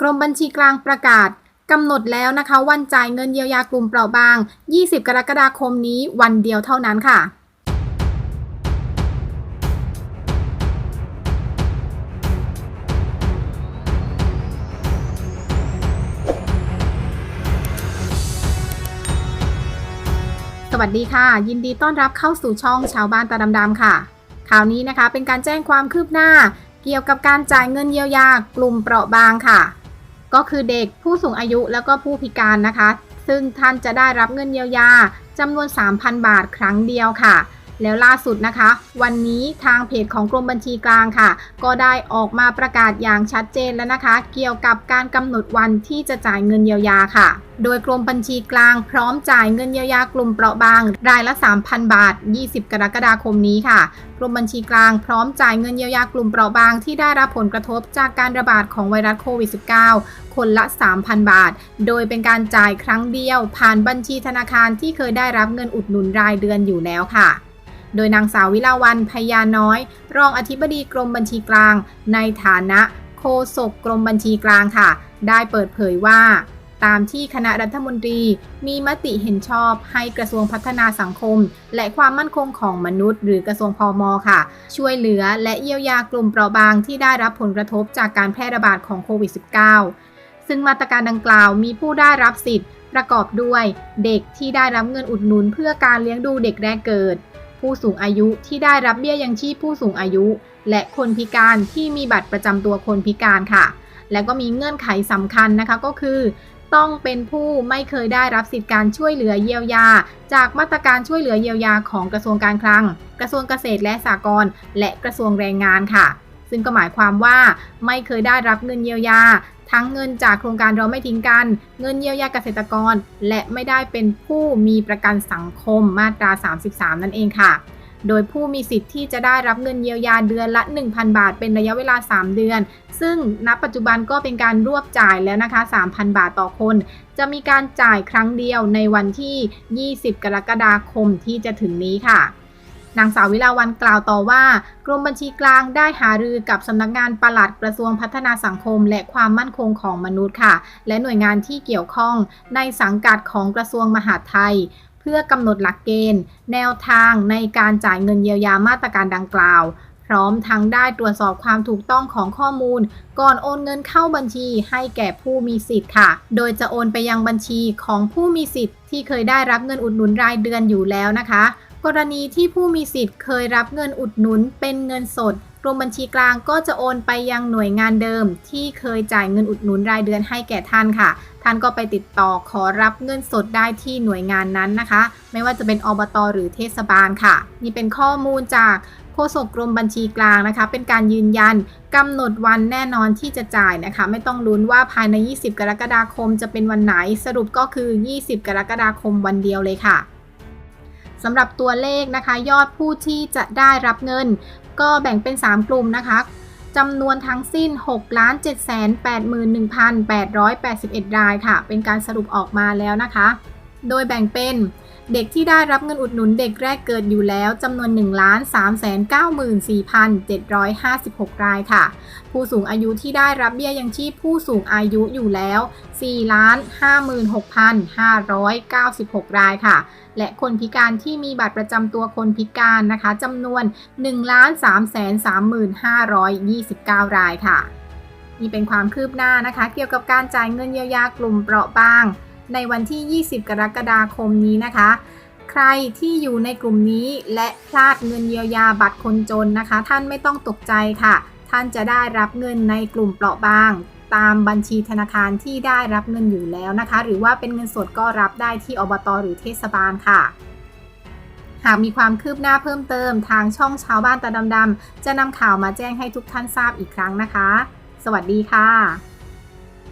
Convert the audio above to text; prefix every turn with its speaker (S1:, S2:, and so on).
S1: กรมบัญชีกลางประกาศกำหนดแล้วนะคะ วันจ่ายเงินเยียวยากลุ่มเปราะบาง 20 กรกฎาคมนี้วันเดียวเท่านั้นค่ะสวัสดีค่ะ ยินดีต้อนรับเข้าสู่ช่องชาวบ้านตาดำๆค่ะ ข่าวนี้นะคะเป็นการแจ้งความคืบหน้า เกี่ยวกับการจ่ายเงินเยียวยากลุ่มเปราะบางค่ะ ก็คือเด็กผู้สูงอายุแล้วก็ผู้พิการนะคะ ซึ่งท่านจะได้รับเงินเยียวยาจำนวน 3,000 บาทครั้งเดียวค่ะ แล้วล่าสุดนะคะ วันนี้ทางเพจของกรมบัญชีกลางค่ะ ก็ได้ออกมาประกาศอย่างชัดเจนแล้วนะคะ เกี่ยวกับการกำหนดวันที่จะจ่ายเงินเยียวยาค่ะ โดยกรมบัญชีกลางพร้อมจ่ายเงินเยียวยากลุ่มเปราะบาง รายละ 3,000 บาท 20 กรกฎาคมนี้ค่ะกรมบัญชีกลางพร้อมจ่ายเงินเยียวยากลุ่มเปราะบางที่ได้รับผลกระทบจากการระบาดของไวรัสโควิด -19 คนละ 3,000 บาท โดยเป็นการจ่ายครั้งเดียว ผ่านบัญชีธนาคารที่เคยได้รับเงินอุดหนุนรายเดือนอยู่แล้วค่ะ โดยนางสาววิลาวันพยาน้อย รองอธิบดีกรมบัญชีกลาง ในฐานะโฆษกกรมบัญชีกลางค่ะ ได้เปิดเผยว่า ตามที่คณะรัฐมนตรีมีมติเห็นชอบให้กระทรวงพัฒนาสังคม และความมั่นคงของมนุษย์ หรือกระทรวงพอมค่ะ ช่วยเหลือและเยียวยากลุ่มเปราะบางที่ได้รับผลกระทบจากการแพร่ระบาดของโควิด -19 ซึ่งมาตรการดังกล่าวมีผู้ได้รับสิทธิ์ประกอบด้วยเด็กที่ได้รับเงินอุดหนุนเพื่อการเลี้ยงดูเด็กแรกเกิด ผู้สูงอายุที่ได้รับเบี้ยยังชีพผู้สูงอายุ และคนพิการที่มีบัตรประจำตัวคนพิการค่ะ และก็มีเงื่อนไขสำคัญนะคะก็คือ ต้องเป็นผู้ไม่เคยได้รับสิทธิการช่วยเหลือเยียวยา จากมาตรการช่วยเหลือเยียวยาของกระทรวงการคลัง กระทรวงเกษตรและสหกรณ์และกระทรวงแรงงานค่ะ ซึ่งก็หมายความว่าไม่เคยได้รับเงินเยียวยา ทั้งเงินจากโครงการเราไม่ทิ้งกัน เงินเยียวยาเกษตรกร และไม่ได้เป็นผู้มีประกันสังคมมาตรา 33 นั่นเองค่ะ โดยผู้มีสิทธิ์ที่จะได้รับเงินเยียวยาเดือนละ 1,000 บาท เป็นระยะเวลา 3 เดือน ซึ่งณปัจจุบันก็เป็นการรวบจ่ายแล้วนะคะ 3,000 บาทต่อคน จะมีการจ่ายครั้งเดียวในวันที่ 20 กรกฎาคมที่จะถึงนี้ค่ะ นางสาววิลาวันกล่าวต่อว่า กรมบัญชีกลางได้หารือกับสำนักงานปลัดกระทรวงพัฒนาสังคม และความมั่นคงของมนุษย์ค่ะ และหน่วยงานที่เกี่ยวข้องในสังกัดของกระทรวงมหาดไทยเพื่อกำหนดหลักเกณฑ์ แนวทางในการจ่ายเงินเยียวยามาตรการดังกล่าว พร้อมทั้งได้ตรวจสอบความถูกต้องของข้อมูล ก่อนโอนเงินเข้าบัญชีให้แก่ผู้มีสิทธิ์ค่ะ โดยจะโอนไปยังบัญชีของผู้มีสิทธิ์ที่เคยได้รับเงินอุดหนุนรายเดือนอยู่แล้วนะคะ กรณีที่ผู้มีสิทธิ์เคยรับเงินอุดหนุนเป็นเงินสด กรมบัญชีกลางก็จะโอนไปยังหน่วยงานเดิม ที่เคยจ่ายเงินอุดหนุนรายเดือนให้แก่ท่านค่ะ ท่านก็ไปติดต่อขอรับเงินสดได้ที่หน่วยงานนั้นนะคะ ไม่ว่าจะเป็นอบตหรือเทศบาลค่ะ นี่เป็นข้อมูลจากโฆษกกรมบัญชีกลางนะคะ เป็นการยืนยันกำหนดวันแน่นอนที่จะจ่ายนะคะ ไม่ต้องลุ้นว่าภายใน 20 กรกฎาคมจะเป็นวันไหนสรุปก็คือ 20 กรกฎาคมวันเดียวเลยค่ะ สำหรับตัวเลขนะคะ ยอดผู้ที่จะได้รับเงิน ก็แบ่งเป็น 3 กลุ่มนะคะจำนวนทั้งสิ้น 6 781,881 รายค่ะ เป็นการสรุปออกมาแล้วนะคะ โดยแบ่งเป็น เด็กที่ได้รับเงินอุดหนุนเด็กแรกเกิดอยู่แล้วจำนวน 1 3 9 4 7 5 6 รายค่ะ ผู้สูงอายุที่ได้รับเบี้ยยังชีพผู้สูงอายุอยู่แล้ว 4 56,596 รายค่ะ และคนพิการที่มีบัตรประจำตัวคนพิการนะคะจำนวน 1 3 3 529 รายค่ะ นี่เป็นความคืบหน้านะคะ เกี่ยวกับการจ่ายเงินเยียวยากลุ่มเปราะบาง ในวันที่ 20 กรกฎาคมนี้นะคะ ใครที่อยู่ในกลุ่มนี้และพลาดเงินเยียวยาบัตรคนจนนะคะ ท่านไม่ต้องตกใจค่ะ ท่านจะได้รับเงินในกลุ่มเปราะบาง ตามบัญชีธนาคารที่ได้รับเงินอยู่แล้วนะคะ หรือว่าเป็นเงินสดก็รับได้ที่อบตหรือเทศบาลค่ะหากมีความคืบหน้าเพิ่มเติมทางช่องชาวบ้านตาดำๆจะนำข่าวมาแจ้งให้ทุกท่านทราบอีกครั้งนะคะ สวัสดีค่ะ